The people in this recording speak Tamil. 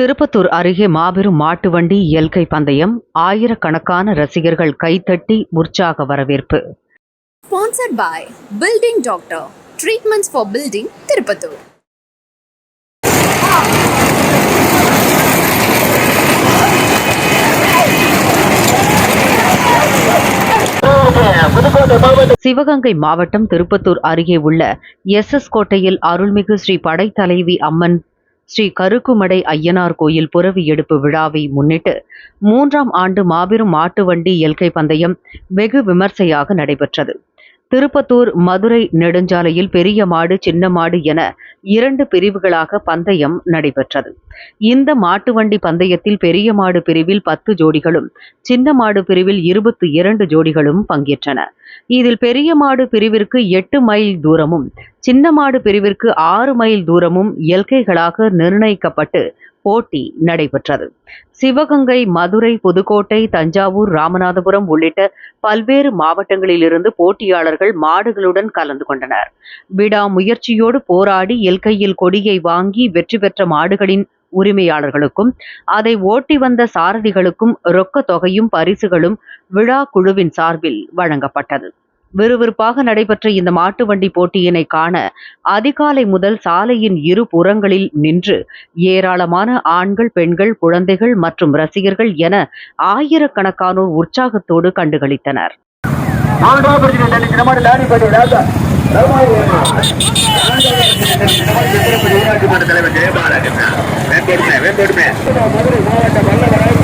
திருப்பத்தூர் அருகே மாபெரும் மாட்டு வண்டி இயல்கை பந்தயம் ஆயிரக்கணக்கான ரசிகர்கள் கைத்தட்டி உற்சாக வரவேற்பு Sponsored by Building Doctor. Treatments for building Tirupattur. Sivaganga மாவட்டம் திருப்பத்தூர் அருகே உள்ள எஸ் எஸ் கோட்டையில் அருள்மிகு ஸ்ரீ படைத்தலைவி அம்மன் ஸ்ரீ கருக்குமடை ஐயனார் கோயில் புறவி எடுப்பு விழாவை முன்னிட்டு மூன்றாம் ஆண்டு மாபெரும் மாட்டு வண்டி இயல்கை பந்தயம் வெகு விமர்சையாக நடைபெற்றது. திருப்பத்தூர் மதுரை நெடுஞ்சாலையில் பெரிய மாடு சின்ன மாடு என இரண்டு பிரிவுகளாக பந்தயம் நடைபெற்றது. இந்த மாட்டு வண்டி பந்தயத்தில் பெரிய மாடு பிரிவில் பத்து ஜோடிகளும் சின்ன மாடு பிரிவில் இருபத்தி இரண்டு ஜோடிகளும் பங்கேற்றன. இதில் பெரிய மாடு பிரிவிற்கு எட்டு மைல் தூரமும் சின்ன மாடு பிரிவிற்கு ஆறு மைல் தூரமும் எல்கைகளாக நிர்ணயிக்கப்பட்டு போட்டி நடைபெற்றது. சிவகங்கை மதுரை புதுக்கோட்டை தஞ்சாவூர் ராமநாதபுரம் உள்ளிட்ட பல்வேறு மாவட்டங்களிலிருந்து போட்டியாளர்கள் மாடுகளுடன் கலந்து கொண்டனர். விடாமுயற்சியோடு போராடி எல்கையில் கொடியை வாங்கி வெற்றி பெற்ற மாடுகளின் உரிமையாளர்களுக்கும் அதை ஓட்டி வந்த சாரதிகளுக்கும் ரொக்க தொகையும் பரிசுகளும் விழா குழுவின் சார்பில் வழங்கப்பட்டது. விறுவிறுப்பாக நடைபெற்ற இந்த மாட்டு வண்டி போட்டியினை காண அதிகாலை முதல் சாலையின் இரு புறங்களில் நின்று ஏராளமான ஆண்கள் பெண்கள் குழந்தைகள் மற்றும் ரசிகர்கள் என ஆயிரக்கணக்கானோர் உற்சாகத்தோடு கண்டுகளித்தனர். தலைவர் ஜெயபாலகிருஷ்ணன் மதுரை மாவட்ட வல்லவராய்